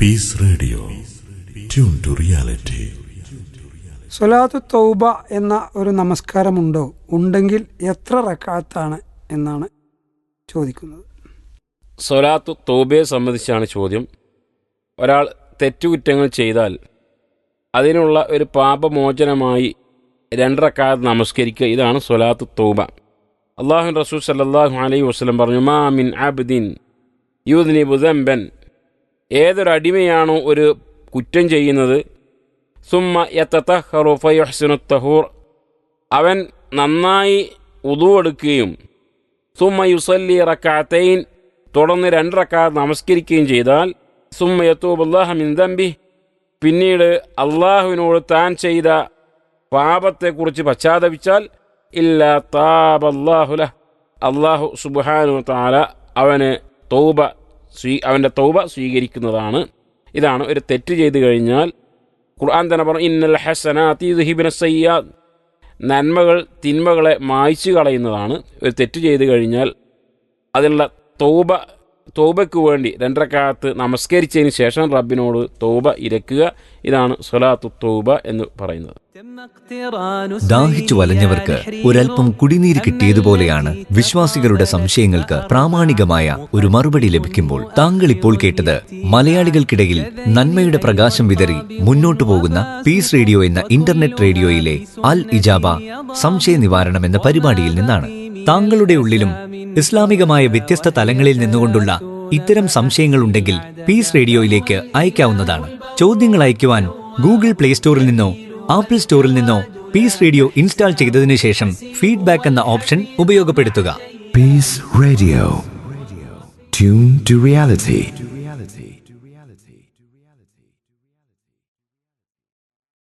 Peace radio tune to reality സ്വലാത്തു തൗബ എന്ന ഒരു നമസ്കാരമുണ്ടോ? ഉണ്ടെങ്കിൽ എത്ര റക്കാത്താണ് എന്നാണ് ചോദിക്കുന്നത്. സ്വലാത്തു തൗബയെ സംബന്ധിച്ചാണ് ചോദ്യം. ഒരാൾ തെറ്റുകുറ്റങ്ങൾ ചെയ്താൽ അതിനുള്ള ഒരു പാപമോചനമായി രണ്ടരക്കാലത്ത് നമസ്കരിക്കുക. ഇതാണ് സ്വലാത്തു തൗബ. അള്ളാഹു റസൂൽ സല്ലല്ലാഹു അലൈഹി വസ്ലം പറഞ്ഞു മാ മിൻ അബ്ദിൻ യൂദ്നി ബുദംബൻ ഏതൊരു അടിമയാണോ ഒരു കുറ്റം ചെയ്യുന്നത്? സുമ്മ യത്തഹറു ഫയുഹ്സിനു തഹൂർ അവൻ നന്നായി ഉതുവെടുക്കുകയും സുമ്മ യുസല്ലി റക്കാത്തൈൻ തുടർന്ന് രണ്ട് റക്കാത്ത് നമസ്കരിക്കുകയും ചെയ്താൽ സുമ്മ യത്തൂബുല്ലാഹ ദംബി പിന്നീട് അള്ളാഹുവിനോട് താൻ ചെയ്ത പാപത്തെക്കുറിച്ച് പശ്ചാത്തപിച്ചാൽ ഇല്ല താബല്ലാഹുല അള്ളാഹു സുബാനു താല അവന് തൗബ സ്വീ അവന്റെ തൗബ സ്വീകരിക്കുന്നതാണ്. ഇതാണ് ഒരു തെറ്റ് ചെയ്തു കഴിഞ്ഞാൽ ഖുർആൻ തന്നെ പറഞ്ഞു ഇന്നൽ ഹസനാത്തി ദുഹിബിന സയ്യാദ്. നന്മകൾ തിന്മകളെ മായ്ച്ചു കളയുന്നതാണ്. ഒരു തെറ്റ് ചെയ്തു കഴിഞ്ഞാൽ അതിനുള്ള തൗബ തൗബയ്ക്ക് വേണ്ടി രണ്ടരക്കാലത്ത് നമസ്കരിച്ചതിന് ശേഷം റബ്ബിനോട് തോബ ഇരക്കുക. ഇതാണ് സൊലാത്തു തോബ എന്ന് പറയുന്നത്. ദാഹിച്ചു വലഞ്ഞവർക്ക് ഒരൽപ്പം കുടിനീര് കിട്ടിയതുപോലെയാണ് വിശ്വാസികളുടെ സംശയങ്ങൾക്ക് പ്രാമാണികമായ ഒരു മറുപടി ലഭിക്കുമ്പോൾ താങ്കൾ ഇപ്പോൾ കേട്ടത് മലയാളികൾക്കിടയിൽ നന്മയുടെ പ്രകാശം വിതറി മുന്നോട്ടു പോകുന്ന പീസ് റേഡിയോ എന്ന ഇന്റർനെറ്റ് റേഡിയോയിലെ അൽ ഇജാബ സംശയ നിവാരണം എന്ന പരിപാടിയിൽ നിന്നാണ്. താങ്കളുടെ ഉള്ളിലും ഇസ്ലാമികമായ വ്യത്യസ്ത തലങ്ങളിൽ നിന്നുകൊണ്ടുള്ള ഇത്തരം സംശയങ്ങളുണ്ടെങ്കിൽ പീസ് റേഡിയോയിലേക്ക് അയക്കാവുന്നതാണ്. ചോദ്യങ്ങൾ അയക്കുവാൻ ഗൂഗിൾ പ്ലേ സ്റ്റോറിൽ നിന്നോ ആപ്പിൾ സ്റ്റോറിൽ നിന്നോ പീസ് റേഡിയോ ഇൻസ്റ്റാൾ ചെയ്തതിനു ശേഷം ഫീഡ്ബാക്ക് എന്ന ഓപ്ഷൻ ഉപയോഗപ്പെടുത്തുക. Peace radio. Tune to reality